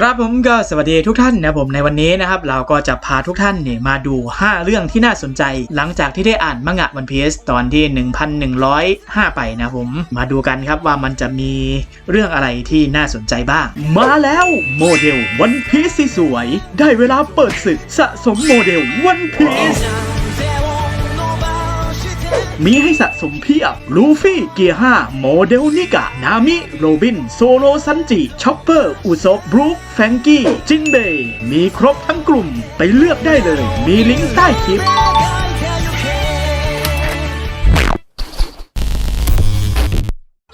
ครับผมก็สวัสดีทุกท่านนะผมในวันนี้นะครับเราก็จะพาทุกท่านเนี่ยมาดู 5 เรื่องที่น่าสนใจ หลังจากที่ได้อ่านมังงะวันพีซตอนที่ 1105 ไปนะผมมาดูกันครับว่ามันจะมีเรื่องอะไรที่น่าสนใจบ้าง มาแล้วโมเดลวันพีซสวย ได้เวลาเปิดศึกสะสมโมเดลวันพีซ มีให้สะสมเพียบ ลูฟี่ เกียร์5โมเดลนิกะ นามิ โรบิน โซโลซันจิ ช็อปเปอร์ อุซบบรูคแฟรงกี้ จินเบย์มีครบทั้งกลุ่ม ไปเลือกได้เลย มีลิงก์ใต้คลิป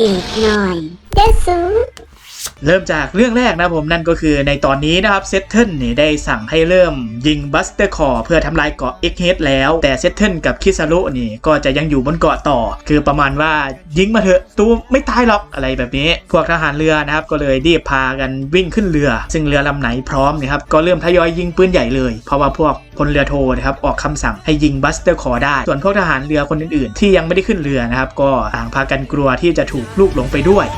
อีกหน่อยเดซู เริ่มจากเรื่องแรกนะผมนั่นก็คือในตอนนี้นะครับเซตเทิลเนี่ยได้สั่งให้เริ่มยิงบัสเตอร์คอร์เพื่อทำลายเกาะเอ็กเฮดแล้วแต่เซตเทิลกับคิซารุนี่ก็จะยังอยู่บนเกาะต่อ คือประมาณว่ายิงมาเถอะตัวไม่ตายหรอกอะไรแบบนี้ พวกทหารเรือนะครับก็เลยรีบพากันวิ่งขึ้นเรือ ซึ่งเรือลำไหนพร้อมนะครับก็เริ่มทยอยยิงปืนใหญ่เลย เพราะว่าพวกพลเรือโทนะครับออกคำสั่งให้ยิงบัสเตอร์คอร์ได้ ส่วนพวกทหารเรือคนอื่นๆ ที่ยังไม่ได้ขึ้นเรือนะครับก็ต่างพากันกลัวที่จะถูกลูกหลงไปด้วย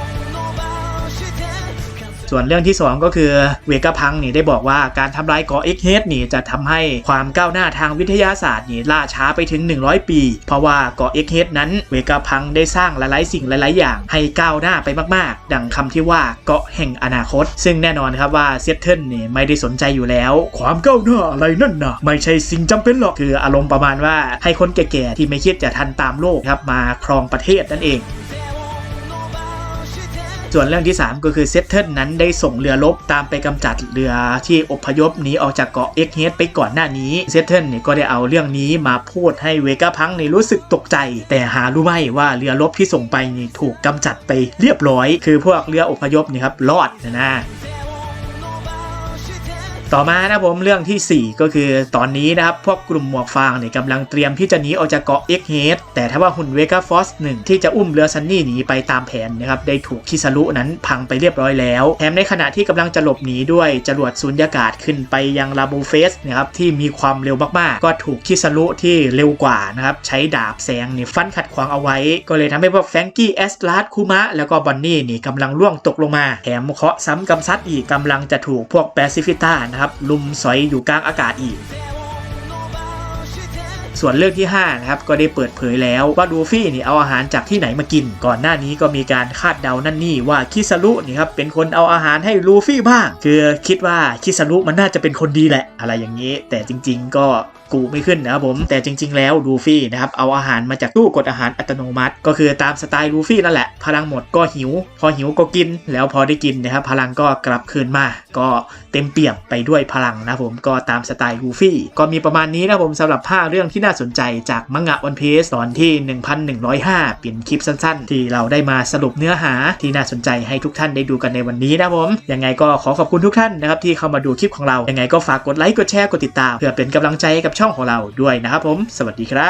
ส่วนเรื่องที่ 2 ก็คือเวกาพังนี่ได้บอกว่าการทำลายเกาะเอ็กเฮดนี่จะทำให้ความก้าวหน้าทางวิทยาศาสตร์นี่ล่าช้าไปถึง 100 ปี เพราะว่าเกาะเอ็กเฮดนั้นเวกาพังได้สร้างหลายๆ สิ่งหลาย ๆ อย่างให้ก้าวหน้าไปมาก ๆ ดังคำที่ว่าเกาะแห่งอนาคต ซึ่งแน่นอนครับว่าเซตเทิลนี่ไม่ได้สนใจอยู่แล้ว ความก้าวหน้าอะไรนั่นนะไม่ใช่สิ่งจำเป็นหรอกคืออารมณ์ประมาณว่าให้คนแก่ๆที่ไม่คิดจะทันตามโลกครับมาครองประเทศนั่นเอง ส่วนเรื่องที่ 3 ก็คือเซตเทิลนั้นได้ส่งเรือรบตามไปกำจัดเรือที่อพยพหนีออกจากเกาะเอ็กเฮดไปก่อนหน้านี้เซตเทิลเนี่ยก็ได้เอาเรื่องนี้มาพูดให้เวกาพังในรู้สึกตกใจ แต่หารู้ไหมว่าเรือรบที่ส่งไปนี่ถูกกำจัดไปเรียบร้อย คือพวกเรืออพยพนี่ครับรอดนะนะ ต่อมานะผมเรื่องทีสี่ 4 ก็คือตอนนี้นะครับ พวกกลุ่มหมวกฟางเนี่ยกำลังเตรียมที่จะหนีออกจากเกาะเอ็กเฮดแต่ถ้าว่าหุ่นเวกาฟอสหนึ่งที่จะอุ้มเรือซันนี่หนีไปตามแผนนะครับได้ถูกคิซารุนั้นพังไปเรียบร้อยแล้วแถมในขณะที่กำลังจะหลบหนีด้วยจรวดสุญญากาศขึ้นไปยังลาบูเฟสนะครับที่มีความเร็วมากๆ ก็ถูกคิซารุที่เร็วกว่านะครับใช้ดาบแสงนี่ฟันขัดขวางเอาไว้ ก็เลยทำให้พวกแฟงกี้แอสลาดคูมะแล้วก็บอนนี่นี่กำลังล่วงตกลงมาแถมเคาะซ้ำกำซัดอีกกำลังจะถูกพวกแปซิฟิต้านะครับลุมสอยอยู่กลางอากาศอีก ส่วนเรื่องที่5นะครับก็ได้เปิดเผยแล้วว่าดูฟี่นี่เอาอาหารจากที่ไหนมากิน ก่อนหน้านี้ก็มีการคาดเดานั่นนี่ว่าคิซารุนี่ครับเป็นคนเอาอาหารให้ลูฟี่บ้าง คือคิดว่าคิซารุมันน่าจะเป็นคนดีแหละ อะไรอย่างนี้ แต่จริง ๆ ก็กูไม่ขึ้นนะครับผมแต่จริง ๆ แล้วลูฟี่นะครับเอาอาหารมาจากตู้กดอาหารอัตโนมัติ ก็คือตามสไตล์ลูฟี่นั่นแหละ พลังหมดก็หิว พอหิวก็กิน แล้วพอได้กินนะครับพลังก็กลับคืนมา ก็เต็มเปี่ยมไปด้วยพลังนะผมก็ตามสไตล์ลูฟี่ ก็มีประมาณนี้นะผมสำหรับ5เรื่องที่น่าสนใจจากมังงะวันพีซตอนที่ 1105 เป็นคลิปสั้นๆ ที่เราได้มาสรุปเนื้อหาที่น่าสนใจให้ทุกท่านได้ดูกันในวันนี้นะผมยังไงก็ขอขอบคุณทุกท่านนะครับที่เข้ามาดูคลิปของเรายังไงก็ฝากกดไลค์กดแชร์กดติดตาม เพื่อเป็นกำลังใจให้กับช่องของเราด้วยนะครับผม สวัสดีครับ